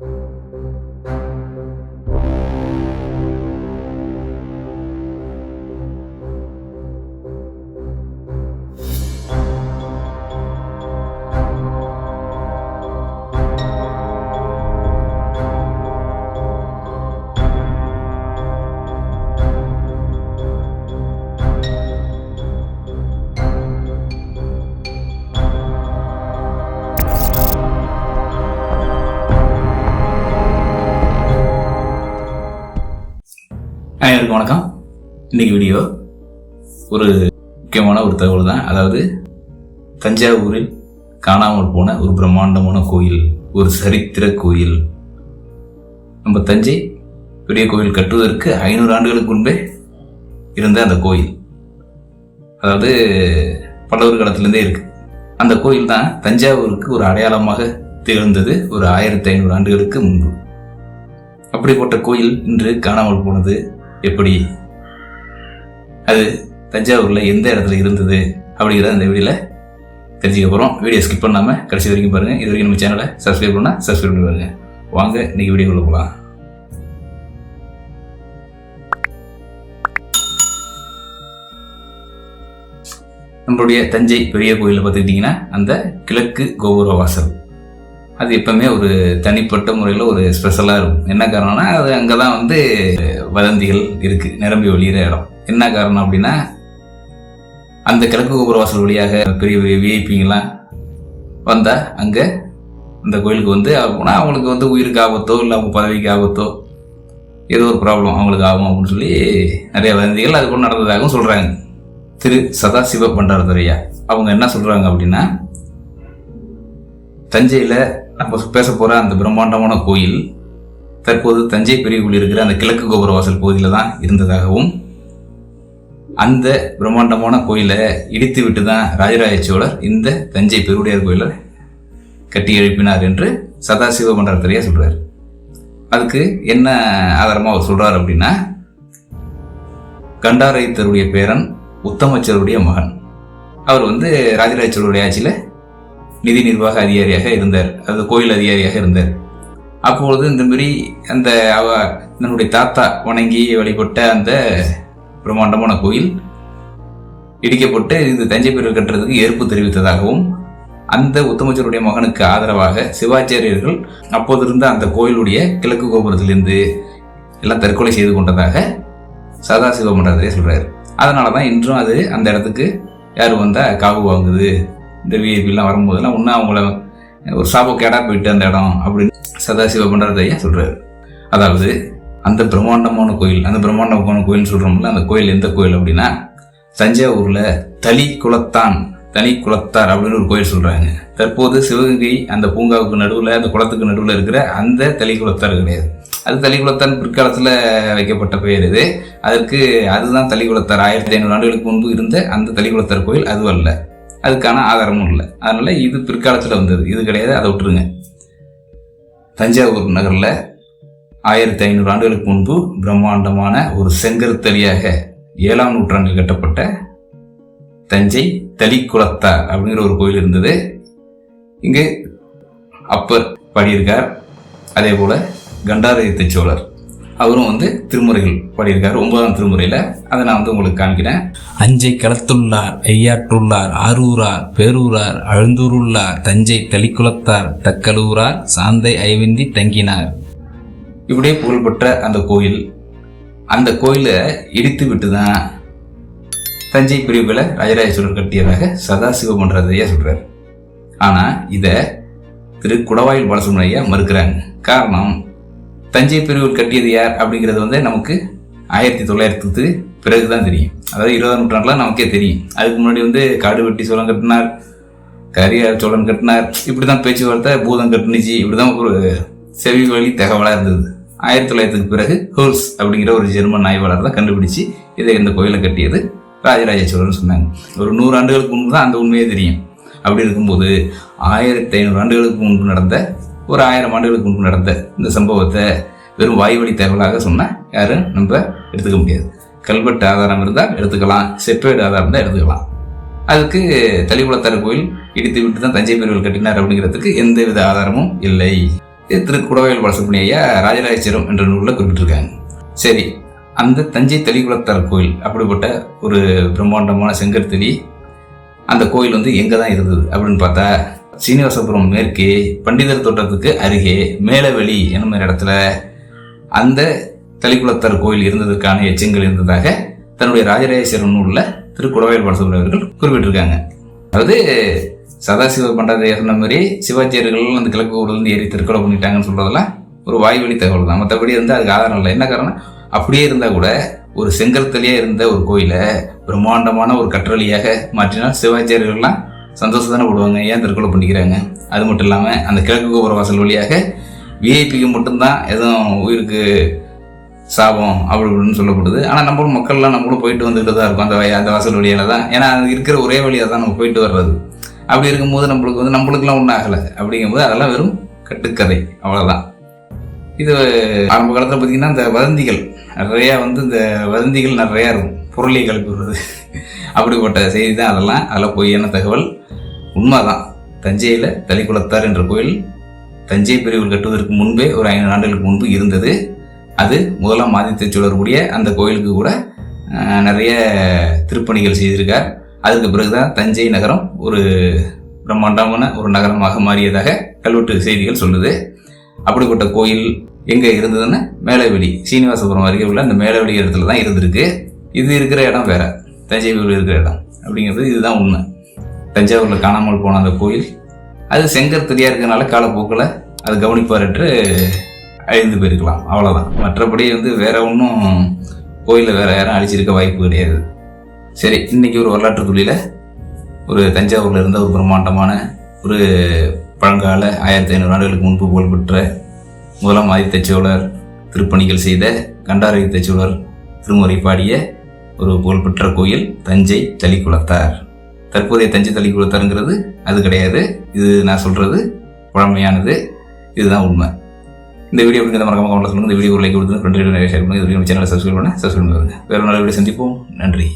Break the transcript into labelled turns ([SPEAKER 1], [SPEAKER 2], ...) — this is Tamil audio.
[SPEAKER 1] Thank you எல்லாருக்கும் வணக்கம். இன்னைக்கு வீடியோ ஒரு முக்கியமான ஒரு தகவல் தான். அதாவது தஞ்சாவூரில் காணாமல் போன ஒரு பிரம்மாண்டமான கோயில் ஒரு சரித்திர கோயில். நம்ம தஞ்சை பெரிய கோயில் கட்டுவதற்கு ஐநூறு ஆண்டுகளுக்கு முன்பே இருந்த அந்த கோயில். அதாவது பல்லவர் காலத்திலேருந்தே இருக்கு. அந்த கோயில் தான் தஞ்சாவூருக்கு ஒரு அடையாளமாக திகழ்ந்தது ஒரு ஆயிரத்தி ஐநூறு ஆண்டுகளுக்கு முன்பு. அப்படிப்பட்ட கோயில் இன்று காணாமல் போனது எப்படி? அது தஞ்சாவூரில் எந்த இடத்துல இருந்தது அப்படிங்கிறத அந்த வீடியோவில் தெரிஞ்சுக்க போகிறோம் வீடியோ ஸ்கிப் பண்ணாமல் கடைசி வரைக்கும் பாருங்கள் இது வரைக்கும் நம்ம சேனலை சப்ஸ்கிரைப் பண்ணால் சப்ஸ்கிரைப் பண்ணி பாருங்க. வாங்க இன்னைக்கு வீடியோ போகலாம் நம்மளுடைய தஞ்சை பெரிய கோயிலில் பார்த்துக்கிட்டிங்கன்னா அந்த கிழக்கு கோபுர வாசல். அது எப்பவுமே ஒரு தனிப்பட்ட முறையில் ஒரு ஸ்பெஷலாக இருக்கும். என்ன காரணம்னா அது அங்கே தான் வந்து வதந்திகள் இருக்குது நிரம்பி ஒழிகிற இடம். என்ன காரணம் அப்படின்னா அந்த கிழக்கு கோபுர வாசல் வழியாக பெரிய பெரிய விஐபிங்கெல்லாம் வந்தால் அங்கே அந்த கோயிலுக்கு வந்து போனால் அவங்களுக்கு வந்து உயிருக்கு ஆபத்தோ இல்லை அவங்க பதவிக்கு ஆபத்தோ ஏதோ ஒரு ப்ராப்ளம் அவங்களுக்கு ஆகும் அப்படின்னு சொல்லி நிறைய வதந்திகள் அது கூட நடந்ததாகவும் சொல்கிறாங்க திரு சதாசிவ பண்டாரதுரையா. அவங்க என்ன சொல்கிறாங்க அப்படின்னா தஞ்சையில் நம்ம பேச போகிற அந்த பிரம்மாண்டமான கோயில் தற்போது தஞ்சை பெரிய கோயில் இருக்கிற அந்த கிழக்கு கோபுர வாசல் பகுதியில் தான் இருந்ததாகவும் அந்த பிரம்மாண்டமான கோயிலை இடித்து விட்டு தான் ராஜராஜ சோழர் இந்த தஞ்சை பெருவுடையார் கோயிலை கட்டி எழுப்பினார் என்று சதாசிவ மண்டலத்திலேயே சொல்றார். அதுக்கு என்ன ஆதாரமாக அவர் சொல்றார் அப்படின்னா கண்டாரைத்தருடைய பேரன் உத்தமச்சருடைய மகன். அவர் வந்து ராஜராஜ சோழருடைய ஆட்சியில் நிதி நிர்வாக அதிகாரியாக இருந்தார். அது கோயில் அதிகாரியாக இருந்தார். அப்பொழுது இந்த மாதிரி அந்த அவ தன்னுடைய தாத்தா வணங்கி வழிபட்ட அந்த பிரம்மாண்டமான கோயில் இடிக்கப்பட்டு இது தஞ்சை பெரிய கட்டுறதுக்கு ஏற்பு தெரிவித்ததாகவும் அந்த உத்தமச்சருடைய மகனுக்கு ஆதரவாக சிவாச்சாரியர்கள் அப்போது இருந்த அந்த கோயிலுடைய கிழக்கு கோபுரத்திலிருந்து எல்லாம் தற்கொலை செய்து கொண்டதாக சதாசிவ மன்றத்திலே சொல்கிறார் அதனால தான் இன்றும் அது அந்த இடத்துக்கு யார் வந்தால் காவு வாங்குது? இந்த விஐபிலாம் வரும்போதெல்லாம் இன்னும் அவங்கள ஒரு சாபக்கேடாக போயிட்டு அந்த இடம் அப்படின்னு சதாசிவ பண்றது ஐயா சொல்கிறாரு அதாவது அந்த பிரம்மாண்டமான கோயில் அந்த பிரம்மாண்டமான கோயில்னு சொல்கிறோம்ல அந்த கோயில் எந்த கோயில் அப்படின்னா தஞ்சாவூரில் தளி குளத்தான் தனி குளத்தார் அப்படின்னு ஒரு கோயில் சொல்கிறாங்க தற்போது சிவகங்கை அந்த பூங்காவுக்கு நடுவில் அந்த குளத்துக்கு நடுவில் இருக்கிற அந்த தளி குளத்தார் கிடையாது. அது தளி பிற்காலத்தில் வைக்கப்பட்ட பெயர் இது. அதற்கு அதுதான் தளி குளத்தார். ஆயிரத்தி ஐநூறு ஆண்டுகளுக்கு முன்பு இருந்த அந்த தளி குளத்தார் கோயில் அதுவல்ல. அதுக்கான ஆதாரமும் இல்லை. அதனால் இது பிற்காலத்தில் வந்தது. இது கிடையாது அதை விட்டுருங்க. தஞ்சாவூர் நகரில் ஆயிரத்தி ஐநூறு ஆண்டுகளுக்கு முன்பு பிரம்மாண்டமான ஒரு செங்கருத்தலியாக ஏழாம் நூற்றாண்டில் கட்டப்பட்ட தஞ்சை தலிக்குளத்தார் அப்படிங்கிற ஒரு கோயில் இருந்தது. இங்கு அப்பர் பாடியிருக்கார். அதே போல் கண்டாரதித்த சோழர். அவரும் வந்து திருமுறைகள் பாடியிருக்காரு ஒன்பதாம் திருமுறையில். அதை நான் வந்து உங்களுக்கு காமிக்கிறேன்
[SPEAKER 2] அஞ்சை களத்துள்ளார் ஐயாற்றுள்ளார் ஆரூரார் பேரூரார் அழுந்தூருள்ளார் தஞ்சை தளிக்குளத்தார் தக்கலூரார் சாந்தை ஐவந்தி தங்கினார்.
[SPEAKER 1] இப்படியே புகழ்பெற்ற அந்த கோயில் அந்த கோயிலை இடித்து விட்டு தான் தஞ்சை பிரிவுகளை ராஜராஜ சோழர் கட்டியதாக சதாசிவ மன்றதையா சொல்றாரு. ஆனா இத திரு குடவாயில் பாலசுப்ரமணியா மறுக்கிறாங்க. காரணம் தஞ்சை பிரிவுகள் கட்டியது யார் அப்படிங்கிறது வந்து நமக்கு ஆயிரத்தி தொள்ளாயிரத்துக்கு பிறகுதான் தெரியும். அதாவது இருபதாம் நூற்றாண்டில் நமக்கே தெரியும். அதுக்கு முன்னாடி வந்து காடு வெட்டி சோழன் கட்டினார் கரியார் சோழன் கட்டினார் இப்படி தான் பேச்சுவார்த்தை பூதம் கட்டினுஜி இப்படி தான் ஒரு செவி வழி தகவலாக இருந்தது. ஆயிரத்தி தொள்ளாயிரத்துக்கு பிறகு ஹோல்ஸ் அப்படிங்கிற ஒரு ஜெர்மன் ஆய்வாளர் தான் கண்டுபிடிச்சு இதை இந்த கோயிலை கட்டியது ராஜராஜ சோழன் சொன்னாங்க. ஒரு நூறு ஆண்டுகளுக்கு முன்பு தான் அந்த உண்மையே தெரியும். அப்படி இருக்கும்போது ஆயிரத்தி ஐநூறு ஆண்டுகளுக்கு முன்பு நடந்த ஒரு ஆயிரம் ஆண்டுகளுக்கு முன்பு நடந்த இந்த சம்பவத்தை வெறும் வாய்வழி தகவலாக சொன்னால் யாரும் நம்ம எடுத்துக்க முடியாது. கல்வெட்டு ஆதாரம் இருந்தால் எடுத்துக்கலாம் செப்பேடு ஆதாரம் இருந்தால் எடுத்துக்கலாம். அதுக்கு தளிகுளத்தார் கோயில் இடித்து விட்டு தான் தஞ்சை பெருவில் கட்டினார் அப்படிங்கிறதுக்கு எந்த வித ஆதாரமும் இல்லை. இது திரு குடவேல் வளசப்பணி ஐயா ராஜராஜேஸ்வரம் என்ற நூலில் குறிப்பிட்டிருக்காங்க. சரி அந்த தஞ்சை தளிக்குளத்தார் கோயில் அப்படிப்பட்ட ஒரு பிரம்மாண்டமான செங்கற்தளி அந்த கோயில் வந்து எங்கே தான் இருந்தது அப்படின்னு பார்த்தா சீனிவாசபுரம் மேற்கே பண்டிதர் தோட்டத்துக்கு அருகே மேலவெளி என்னும் இடத்துல அந்த தளிக்குளத்தார் கோயில் இருந்ததற்கான எச்சங்கள் இருந்ததாக தன்னுடைய ராஜராஜேஸ்வரன் நூலில் திரு குடவேல் பாலசுப்ரமணிய அவர்கள் குறிப்பிட்டிருக்காங்க. அதாவது சதாசிவ பண்டாரையா சொன்ன மாதிரி சிவாச்சியர்கள் அந்த கிழக்கு ஊர்லேருந்து ஏறி திருக்கொலை பண்ணிட்டாங்கன்னு சொல்றதெல்லாம் ஒரு வாய்வழி தகவல் தான். மற்றபடி வந்து அதுக்கு ஆதாரம் இல்லை. என்ன காரணம்? அப்படியே இருந்தால் கூட ஒரு செங்கற்தலியே இருந்த ஒரு கோயிலை பிரம்மாண்டமான ஒரு கற்றளியாக மாற்றினால் சிவாச்சியர்கள்லாம் சந்தோஷத்தானே விடுவாங்க போடுவாங்க? ஏன் தற்கொலை பண்ணிக்கிறாங்க அது மட்டும் இல்லாமல் அந்த கிழக்கு கோபுர வாசல் வழியாக விஐபிக்கு மட்டும்தான் எதுவும் உயிருக்கு சாபம் அப்படி இப்படின்னு சொல்லப்படுது. ஆனால் நம்மளும் மக்கள்லாம் நம்மளும் போயிட்டு வந்துகிட்டு தான் இருக்கும். அந்த அந்த வாசல் வழியால் தான் ஏன்னா அது இருக்கிற ஒரே வழியாக தான் நம்ம போயிட்டு வர்றது. அப்படி இருக்கும்போது நம்மளுக்கு வந்து நம்மளுக்குலாம் ஒன்றும் ஆகலை. அப்படிங்கும்போது அதெல்லாம் வெறும் கட்டுக்கதை. அவ்வளோதான் இது ஆரம்ப காலத்தில் பார்த்தீங்கன்னா இந்த வதந்திகள். நிறையா வந்து இந்த வதந்திகள் நிறையா இருக்கும். பொருளை கிளப்பி விடுறது அப்படிப்பட்ட செய்தி தான் அதெல்லாம். அதில் பொய்யான தகவல்? உண்மைதான். தஞ்சையில் தலிக்குளத்தார் என்ற கோயில் தஞ்சை பிரிவில் கட்டுவதற்கு முன்பே ஒரு ஐநூறு ஆண்டுகளுக்கு முன்பு இருந்தது. அது முதலாம் ஆதித்த சோழருடைய அந்த கோயிலுக்கு கூட நிறைய திருப்பணிகள் செய்திருக்கார். அதுக்கு பிறகுதான் தஞ்சை நகரம் ஒரு பிரம்மாண்டமான ஒரு நகரமாக மாறியதாக கல்வெட்டு செய்திகள் சொல்லுது. அப்படிப்பட்ட கோயில் எங்கே இருந்ததுன்னா மேலவெளி சீனிவாசபுரம் அருகே உள்ள அந்த மேலவெளி இடத்துல தான் இருந்திருக்கு. இது இருக்கிற இடம் வேற. தஞ்சையில் இருக்கிற இடம். அப்படிங்கிறது இதுதான் உண்மை. தஞ்சாவூரில் காணாமல் போன அந்த கோயில் அது செங்கற்தடியாக இருக்கிறனால காலப்போக்கில் அது கவனிப்பாரற்று அழிந்து போயிருக்கலாம். அவ்வளோதான் மற்றபடி வந்து வேற ஒன்றும் கோயிலில் வேற யாரும் அழிச்சிருக்க வாய்ப்பு கிடையாது. சரி இன்னைக்கு ஒரு வரலாற்று துளியில் ஒரு தஞ்சாவூரில் இருந்த ஒரு பிரம்மாண்டமான ஒரு பழங்கால ஆயிரத்தி ஐநூறு ஆண்டுகளுக்கு முன்பு புகழ்பெற்ற முதலாம் ஆதித்த சோழர் திருப்பணிகள் செய்த கண்டாராதித்த சோழர் திருமுறை பாடிய ஒரு புகழ்பெற்ற கோயில் தஞ்சை தளிக்குளத்தார். தற்போதைய தஞ்சை தளிக்குளத்தாருங்கிறது அது கிடையாது. இது நான் சொல்கிறது பழமையானது. இதுதான் உண்மை. இந்த வீடியோ அப்படிங்கிற மறக்காம கமெண்ட்ல சொல்லுங்க. இந்த வீடியோ லைக் கொடுத்து ஃப்ரெண்ட் நிறைய ஷேர் பண்ணுங்கள் இந்த வீடியோ சேனலை சப்ஸ்கிரைப் பண்ண சப்ஸ்கிரைப் பண்ணுங்கள் வேறு நல்ல வீடியோ சந்திப்போம். நன்றி.